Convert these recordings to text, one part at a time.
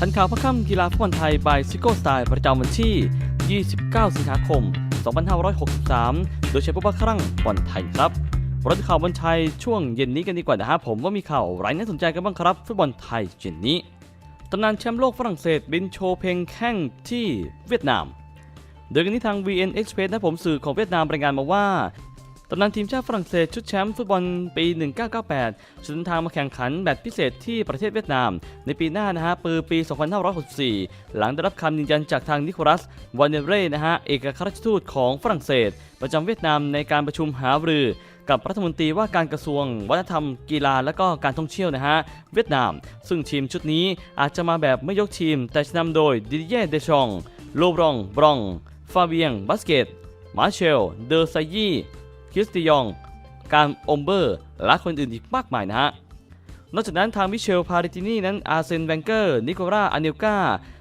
ทันข่าวพระค่ำกีฬาฟุตบอลไทยบายซิโก้สไตล์ประจำวันที่ 29 สิงหาคม 2563 โดยใช้ผู้บัครั่งบอลไทยครับรถข่าวบอลไทยช่วงเย็นนี้กันดีกว่านะครับผมว่ามีข่าวอะไรน่าสนใจกันบ้างครับ ฟุตบอลไทยเย็นนี้ตำนานแชมป์โลกฝรั่งเศสบินโชว์เพลงแข่งที่เวียดนามโดยกันที่ทาง VN Express นะผมสื่อของเวียดนามรายงานมาว่า ตำนานทีมชาติฝรั่งเศสชุดแชมป์ฟุตบอลปี 1998จะเดินทางมาแข่งขันแมตพิเศษที่ประเทศเวียดนาม ในปีหน้านะฮะปีปี 2564 หลังได้รับคำยืนยันจากทางนิโคลัสวานเนเร่นะฮะเอกอัครราชทูตของฝรั่งเศส ประจำเวียดนามในการประชุมหารือกับรัฐมนตรีว่าการกระทรวง วัฒนธรรม กีฬาและก็การท่องเที่ยวนะฮะเวียดนาม ซึ่งทีมชุดนี้อาจจะมาแบบไม่ยกทีม แต่จะนำโดยดิเย่เดชอง โลบรองบรอง ฟาเบียง บาสเกต มาเชล เดอร์ไซยี่ คริสติยอง การอมเบอร์ และคนอื่นอีกมากมายนะฮะ นอกจากนั้นทางมิเชล พาริตินีนั้นอาร์เซนแวนเกอร์ นิโคลาอาเนลกา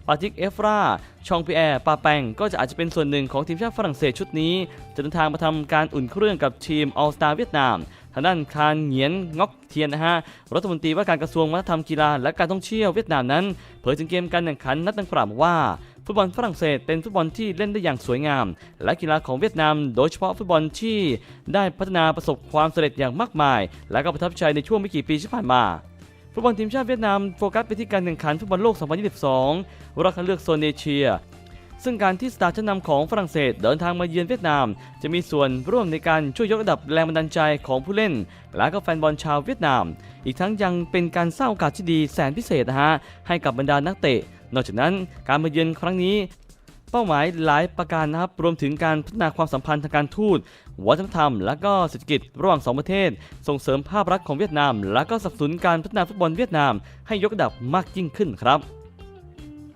ปาติกเอฟรา ชองปีแอร์ ปาแปง ก็จะอาจจะเป็นส่วนหนึ่งของทีมชาติฝรั่งเศสชุดนี้ จะเดินทางมาทำการอุ่นเครื่องกับทีมออลสตาเวียดนามทางด้านคานเหงียนงอกเทียนนะฮะ รัฐมนตรีว่าการกระทรวงวัฒนธรรมกีฬาและการท่องเที่ยวเวียดนามนั้น เผยถึงเกมการแข่งขันนัดดังกล่าวว่า ฟุตบอลฝรั่งเศสเป็นฟุตบอลที่เล่นได้อย่างสวยงาม และกีฬาของเวียดนาม โดยเฉพาะฟุตบอลที่ได้พัฒนาประสบความสำเร็จอย่างมากมาย และก็ประทับใจในช่วงไม่กี่ปีที่ผ่านมาฟุตบอลทีมชาติเวียดนามโฟกัสไปที่การแข่งขันฟุตบอลโลก 2022รอบคัดเลือกโซนเอเชีย ซึ่งการที่สตาร์ชั้นนำของฝรั่งเศสเดินทางมาเยือนเวียดนาม จะมีส่วนร่วมในการช่วยยกระดับแรงบันดาลใจของผู้เล่น และก็แฟนบอลชาวเวียดนาม อีกทั้งยังเป็นการสร้างโอกาสที่ดีแสนพิเศษนะฮะให้กับบรรดานักเตะ นอกจากนั้นการมาเยือนครั้งนี้ เป้าหมายหลายประการนะครับ รวมถึงการพัฒนาความสัมพันธ์ทางการทูต วัฒนธรรม และก็เศรษฐกิจระหว่างสองประเทศ ส่งเสริมภาพลักษณ์ของเวียดนาม และก็สนับสนุนการพัฒนาฟุตบอลเวียดนาม ให้ยกระดับมากยิ่งขึ้นครับ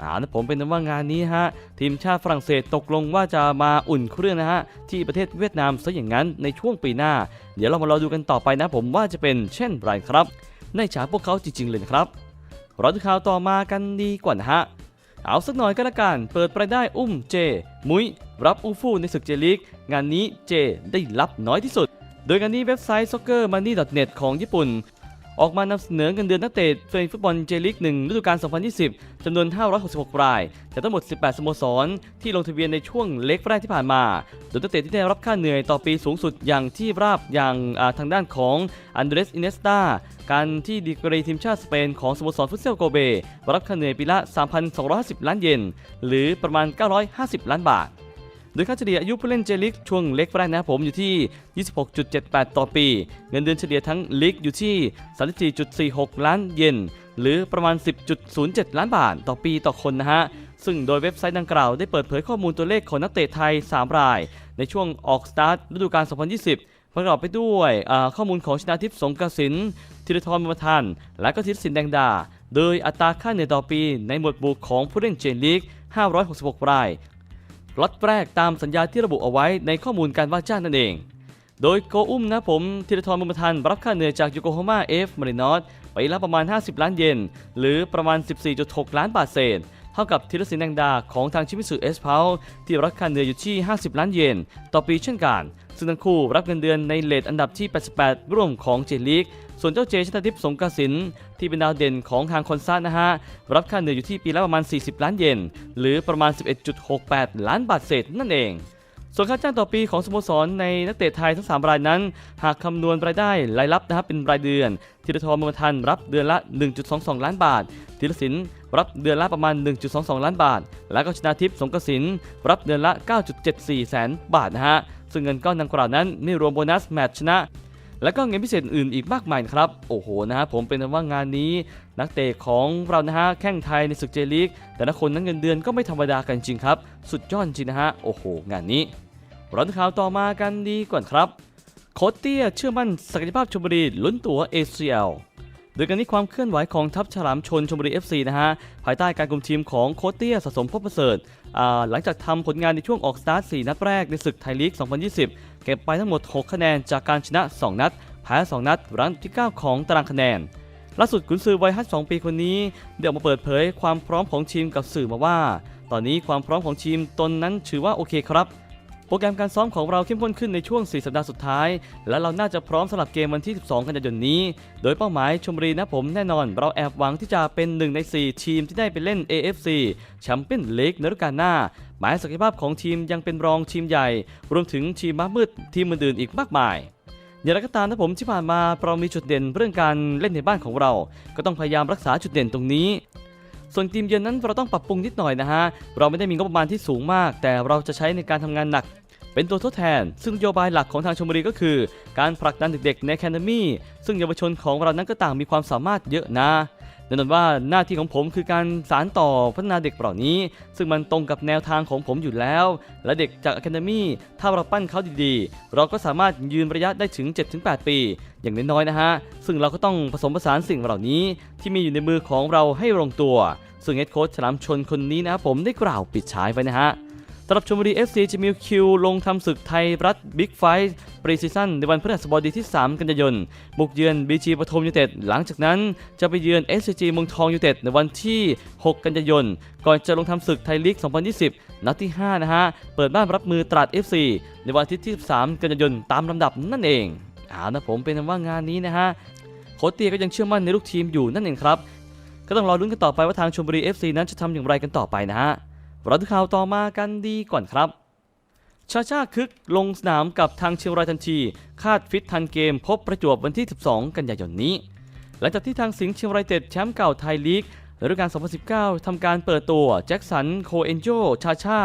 อ่านะผมเป็นว่างานนี้ฮะ ทีมชาติฝรั่งเศสตกลงว่าจะมาอุ่นเครื่องนะฮะ ที่ประเทศเวียดนามซะอย่างนั้นในช่วงปีหน้า เดี๋ยวเรามารอดูกันต่อไปนะผมว่าจะเป็นเช่นไรครับในฉากพวกเขาจริงๆเลยครับ รอดูข่าวต่อมากันดีกว่านะฮะ เอาสักหน่อยก็แล้วกัน เปิดไปได้อุ้มเจ มุ้ย รับอูฟู่ในศึกเจลิก งานนี้เจได้รับน้อยที่สุด โดยงานนี้เว็บไซต์ soccermoney.net ของญี่ปุ่น ออกมานำเสนอเงินเดือนนักเตะในฟุตบอลเจลีก1ฤดูกาล 2020จำนวน 566 รายจากทั้งหมด 18 สโมสร ที่ลงทะเบียนในช่วงเล็กแรกที่ผ่านมา โดยนักเตะที่ได้รับค่าเหนื่อยต่อปีสูงสุดอย่างที่ราบอย่างทางด้านของอันเดรสอินเนสตาการที่ดีกรีทีมชาติสเปนของสโมสรฟุตเซลโกเบรับค่าเหนื่อยปีละ 3,250 ล้านเยนหรือประมาณ 950 ล้านบาท โดยค่าเฉลี่ยอายุผู้เล่นเจลิกช่วงเล็กแรกนะครับผมอยู่ที่ 26.78 ต่อปี เงินเดือนเฉลี่ยทั้งลีกอยู่ที่ 34.46 ล้านเยนหรือประมาณ 10.07 ล้านบาทต่อปีต่อคนนะฮะซึ่งโดยเว็บไซต์ดังกล่าวได้เปิดเผยข้อมูลตัวเลขของนักเตะไทย 3 ราย ในช่วงออกสตาร์ทฤดูกาล 2020 ประกอบไปด้วยข้อมูลของชนาทิพย์สงกสินธีรทรบุญมทัน และก็ธีรศิลป์แดงดา โดยอัตราค่าเหนื่อยต่อปีในหมวดหมู่ของผู้เล่นเจลีก 566 ราย ล็อตแรกตามสัญญาที่ระบุเอาไว้ในข้อมูลการว่าจ้างนั่นเอง โดยโกอุ้มนะผมธีรทรบุญมทันรับค่าเหนื่อยจากยูโกฮาม่าเอฟมารินอสไปละประมาณ 50 ล้านเยนหรือประมาณ 14.6 ล้านบาทเศษ เท่ากับธีรศิลป์แดงดาของทางชิมิสุเอสเพาที่รับค่าเหนื่อยอยู่ที่ 50 ล้านเยนต่อปีเช่นกัน ซึ่งทั้งคู่รับเงินเดือนในเลทอันดับที่ 88 ร่วมของเจลีก ส่วนเจ้าเจชนาทิพย์สงกสินที่เป็นดาวเด่นของทางคอนซ่านะฮะ รับค่าเหนื่อยอยู่ที่ปีละประมาณ 40 ล้านเยนหรือประมาณ 11.68 ล้านบาทเศษนั่นเองส่วนค่าจ้างต่อปีของสโมสรในนักเตะไทยทั้ง 3 รายนั้น หากคำนวณรายได้รายรับนะครับเป็นรายเดือนธีรทรบุมทันรับเดือนละ 1.22 ล้านบาทธีรศิลป์รับเดือนละประมาณ 1.22 ล้านบาท และก็ชนาทิพย์สงกสินรับเดือนละ 9.74 แสนบาทนะฮะ ซึ่งเงินก้อนดังกล่าวนั้นไม่รวมโบนัสแมตช์ชนะ และก็เงินพิเศษอื่นอีกมากมายครับ โอ้โหนะฮะผมเป็นว่างานนี้ นักเตะของเรานะฮะแข่งไทยในศึกเจลีกแต่ละคนนั้นเงินเดือนก็ไม่ธรรมดากันจริงครับ สุดยอดจริงนะฮะโอ้โห งานนี้ราดูข่าวต่อมากันดีก่อนครับโคชเตี้ยเชื่อมั่นศักยภาพชมบุรีลุ้นตั๋ว ACL ดยการนี้ความเคลื่อนไหวของทัพฉลามชนชมบุรี FC นะฮะ ภายใต้การคุมทีมของโคชเตี้ยสะสมพบประเสริฐหลังจากทำผลงานในช่วงออกสตาร์ท 4 นัดแรกในศึกไทยลีก 2020 เก็บไปทั้งหมด 6 คะแนนจากการชนะ 2 นัด แพ้ 2 นัด รั้งที่ 9 ของตารางคะแนนล่าสุดกุนซือวัย 52 ปีคนนี้ได้ออกมาเปิดเผยความพร้อมของทีมกับสื่อมาว่า ตอนนี้ความพร้อมของทีมตนนั้นถือว่าโอเคครับ โปรแกรมการซ้อมของเราเข้มข้นขึ้นในช่วง 4 สัปดาห์สุดท้าย และเราน่าจะพร้อมสำหรับเกมวันที่ 12 กันยายนนี้ โดยเป้าหมายชมบุรีนะผมแน่นอน เราแอบหวังที่จะเป็นหนึ่งใน 4 ทีมที่ได้ไปเล่น AFC แชมเปี้ยนลีกในฤดูกาลหน้า หมายศักยภาพของทีมยังเป็นรองทีมใหญ่ รวมถึงทีมม้ามืดทีมอื่นๆอีกมากมายอย่างไรก็ตามนะผมที่ผ่านมาเรามีจุดเด่นเรื่องการเล่นในบ้านของเรา ก็ต้องพยายามรักษาจุดเด่นตรงนี้ ส่วนทีมเยือนนั้นเราต้องปรับปรุงนิดหน่อยนะฮะ เราไม่ได้มีงบประมาณที่สูงมาก แต่เราจะใช้ในการทำงานหนัก เป็นตัวทดแทน ซึ่งนโยบายหลักของทางชมบุรีก็คือ การผลักดันเด็กๆในแคนามีซึ่งเยาวชนของเรานั้นก็ต่างมีความสามารถเยอะนะแน่นอนว่าหน้าที่ของผมคือการสานต่อพัฒนาเด็กเหล่านี้ ซึ่งมันตรงกับแนวทางของผมอยู่แล้ว และเด็กจากอะคาเดมี่ถ้าเราปั้นเขาดีๆ เราก็สามารถยืนระยะได้ถึง 7-8 ปี อย่างน้อยๆนะฮะ ซึ่งเราก็ต้องผสมผสานสิ่งเหล่านี้ที่มีอยู่ในมือของเราให้ลงตัว ซึ่งเฮดโค้ชฉลามชนคนนี้นะครับผมได้กล่าวปิดฉายไปนะฮะสำหรับชมบุรี FC จะมีคิวลงทำศึกไทยรัฐบิ๊กไฟท์ปรีซีซั่นในวันพฤหัสบดีที่ 3 กันยายน บุกเยือนบีจีปทุมยูเต็ด หลังจากนั้นจะไปเยือน SCG เมืองทองยูเต็ดในวันที่ 6 กันยายน ก่อนจะลงทำศึกไทยลีก 2020 นัดที่ 5 นะฮะ เปิดบ้านรับมือตราด FC ในวันอาทิตย์ที่13กันยายนตามลำดับนั่นเอง เอานะผมเป็นว่างานนี้นะฮะโค้ชเตียก็ยังเชื่อมั่นในลูกทีมอยู่นั่นเองครับ ก็ต้องรอลุ้นกันต่อไปว่าทางชมบุรี FC นั้นจะทำอย่างไรกันต่อไปนะฮะเราดูข่าวต่อมากันดีก่อนครับ ชาชาคึกลงสนามกับทางเชียงรายทันที คาดฟิตทันเกมพบประจวบวันที่ 12 กันยายนนี้ หลังจากที่ทางสิงห์เชียงรายเต็ดแชมป์เก่าไทยลีก ฤดูกาล 2019 ทำการเปิดตัวแจ็คสัน โคเอนโจ ชาชา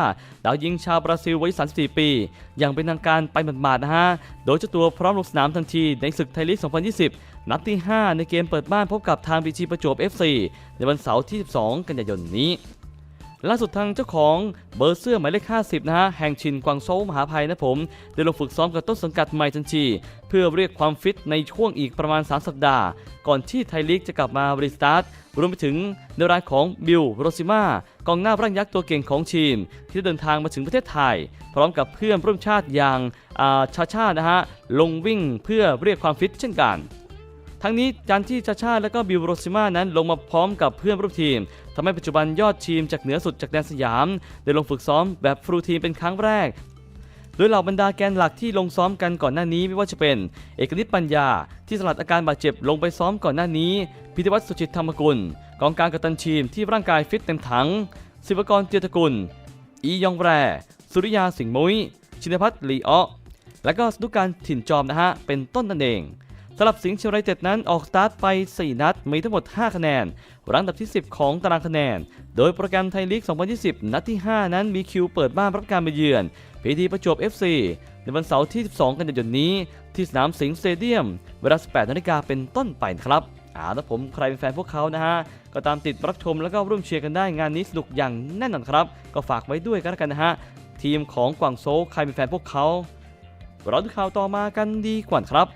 ดาวยิงชาวบราซิลวัย 34 ปี อย่างเป็นทางการไปหมาดๆนะฮะ โดยเจ้าตัวพร้อมลงสนามทันทีในศึกไทยลีก 2020 นัดที่ 5 ในเกมเปิดบ้านพบกับทางบีจีประจวบ FC ในวันเสาร์ที่ 12 กันยายนนี้ล่าสุดทางเจ้าของเบอร์เสื้อหมายเลข 50 นะฮะ แห่งชินกวางโซวมหาภัยนะผม ได้ลงฝึกซ้อมกับต้นสังกัดใหม่ทันทีเพื่อเรียกความฟิตในช่วงอีกประมาณ 3 สัปดาห์ ก่อนที่ไทยลีกจะกลับมารีสตาร์ท รวมไปถึงในรายของบิลโรซิมากองหน้าร่างยักษ์ตัวเก่งของทีม ที่ได้เดินทางมาถึงประเทศไทย พร้อมกับเพื่อนร่วมชาติอย่างาชาชานะฮะลงวิ่งเพื่อเรียกความฟิตเช่นกัน ทั้งนี้การที่ชาชาและก็บิลโรซิมานั้นลงมาพร้อมกับเพื่อนร่วมทีมทำให้ปัจจุบันยอดทีมจากเหนือสุดจากแดนสยาม ได้ลงฝึกซ้อมแบบฟรูทีมเป็นครั้งแรก โดยเหล่าบรรดาแกนหลักที่ลงซ้อมกันก่อนหน้านี้ไม่ว่าจะเป็น เอกนิตปัญญา ที่สลัดอาการบาดเจ็บลงไปซ้อมก่อนหน้านี้ พิธวัตสุจิตธรรมกุล กองกลารกัปตันทีมที่ร่างกายฟิตเต็มถัง ศิวกรเจียตกุล อียองแรสุริยาสิงห์มุ้ย ชินพัฒน์ลีอ้อและก็สนุกการถิ่นจอมนะฮะ เป็นต้นนั่นเอง สำหรับสิงห์เชียงรายเจ็ดนั้นออกสตาร์ทไป 4 นัด มีทั้งหมด 5 คะแนนรั้งอันดับที่ 10 ของตารางคะแนน โดยโปรแกรมไทยลีก 2020 นัดที่ 5 นั้นมีคิวเปิดบ้านรับการมาเยือนพีทีประจวบ FC ในวันเสาร์ที่ 12 กันยายนนี้ ที่สนามสิงห์สเตเดียม เวลา 18นาฬิกาเป็นต้นไปนครับอ่าถ้าผมใครเป็นแฟนพวกเขานะฮะ ก็ตามติดรับชมแล้วก็ร่วมเชียร์กันได้งานนี้สนุกอย่างแน่นอนครับ ก็ฝากไว้ด้วยกันแล้วกันนะฮะ ทีมของกวางโซใครเป็นแฟนพวกเขาเราดูข่าวต่อมากันดีกว่าครับ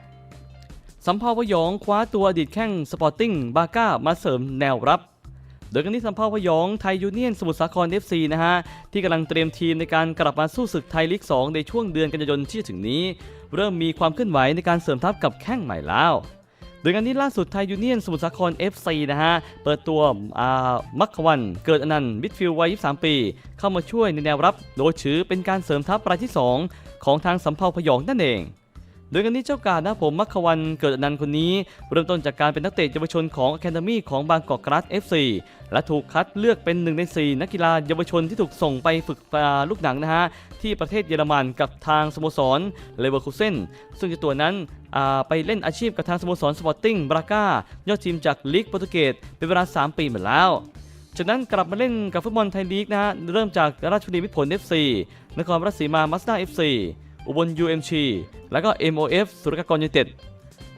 สัมภาวะยองคว้าตัวอดีตแข้งสปอร์ติ้งบาก้ามาเสริมแนวรับ โดยกันที่สัมภาวะยองไทยยูเนียนสมุทรสาคร FC นะฮะ ที่กำลังเตรียมทีมในการกลับมาสู้ศึกไทยลีก 2 ในช่วงเดือนกันยายนที่จะถึงนี้ เริ่มมีความเคลื่อนไหวในการเสริมทัพกับแข้งใหม่แล้วโดยงานนี้ล่าสุดไทยยูเนียนสมุทรสาคร FC นะฮะ เปิดตัวมัคควันเกิดอนันต์มิดฟิลด์วัย 23 ปี เข้ามาช่วยในแนวรับ โดยถือเป็นการเสริมทัพรายที่ 2 ของทางสัมภาวะหยองนั่นเอง โดยกันนี้เจ้ากาดนะผมมัคควันเกิดอนันต์คนนี้ เริ่มต้นจากการเป็นนักเตะเยาวชนของ Academy ของบางกอกกราส FC และถูกคัดเลือกเป็นหนึ่งใน 4 นักกีฬาเยาวชนที่ถูกส่งไปฝึกลูกหนังนะฮะ ที่ประเทศเยอรมันกับทางสโมสรเลเวอร์คูเซนซึ่งตัวนั้นไปเล่นอาชีพกับทางสโมสรสปอร์ติ้งบราก้ายอดทีมจากลีกโปรตุเกสเป็นเวลา 3 ปีมาแล้วจากนั้นกลับมาเล่นกับฟุตบอลไทยลีกนะฮะเริ่มจากราชบุรีมิตรผล FC นครราชสีมามาสด้า FC อุบล UMC แล้วก็ MOF สุรกากรยูไนเต็ด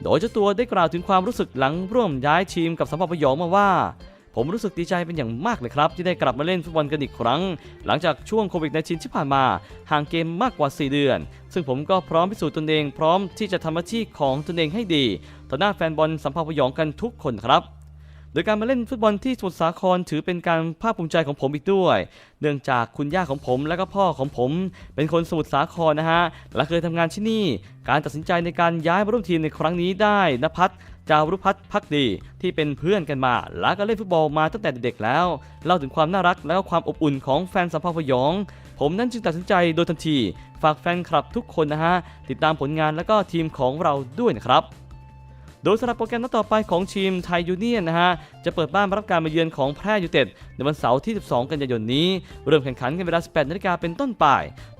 โดยเจ้าตัวได้กล่าวถึงความรู้สึกหลังร่วมย้ายทีมกับสัมภาพยองมาว่า ผมรู้สึกดีใจเป็นอย่างมากเลยครับ ที่ได้กลับมาเล่นฟุตบอลกันอีกครั้ง หลังจากช่วงโควิด -19 ที่ผ่านมา ห่างเกมมากกว่า 4 เดือน ซึ่งผมก็พร้อมพิสูจน์ตนเอง พร้อมที่จะทำหน้าที่ของตนเองให้ดี ต่อหน้าแฟนบอลสัมภาพยองกันทุกคนครับ โดยการมาเล่นฟุตบอลที่สมุทรสาครถือเป็นการภาคภูมิใจของผมอีกด้วย เนื่องจากคุณย่าของผมและก็พ่อของผม เป็นคนสมุทรสาครนะฮะ และเคยทำงานที่นี่ การตัดสินใจในการย้ายมาร่วมทีมในครั้งนี้ได้นภัทรจารุพัฒน์พักดีที่เป็นเพื่อนกันมา และก็เล่นฟุตบอลมาตั้งแต่เด็กๆแล้ว เล่าถึงความน่ารักและก็ความอบอุ่นของแฟนสัมภาพยอง ผมนั้นจึงตัดสินใจโดยทันที ฝากแฟนคลับทุกคนนะฮะ ติดตามผลงานแล้วก็ทีมของเราด้วยนะครับ โดยสำหรับโปรแกรมนัดต่อไปของทีมไทยยูเนียนนะฮะ จะเปิดบ้านรับการมาเยือนของแพร่ยูเต็ดในวันเสาร์ที่ 12 กันยายนนี้ เริ่มแข่งขันกันเวลา 18นาฬิกาเป็นต้นไป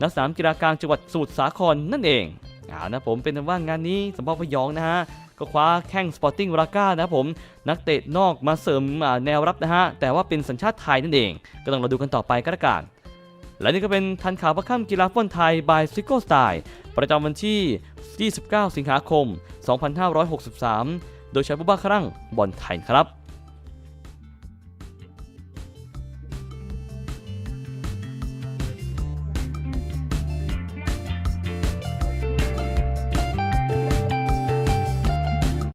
ณสนามกีฬากลางจังหวัดสมุทรสาครนั่นเองอ่านะผมเป็นว่างานนี้สมภพพยองนะฮะก็คว้าแข้งสปอร์ติ้งราก้านะผมนักเตะนอกมาเสริมแนวรับนะฮะแต่ว่าเป็นสัญชาติไทยนั่นเอง ก็ต้องเราดูกันต่อไปก็แล้วกัน และนี่ก็เป็นทันข่าวประค่ำกีฬาฟุตบอลไทย บายซิโก้สไตล์ประจำวันที่ 29 สิงหาคม 2563 โดยใช้ผู้บ้าครั่งบอลไทยครับ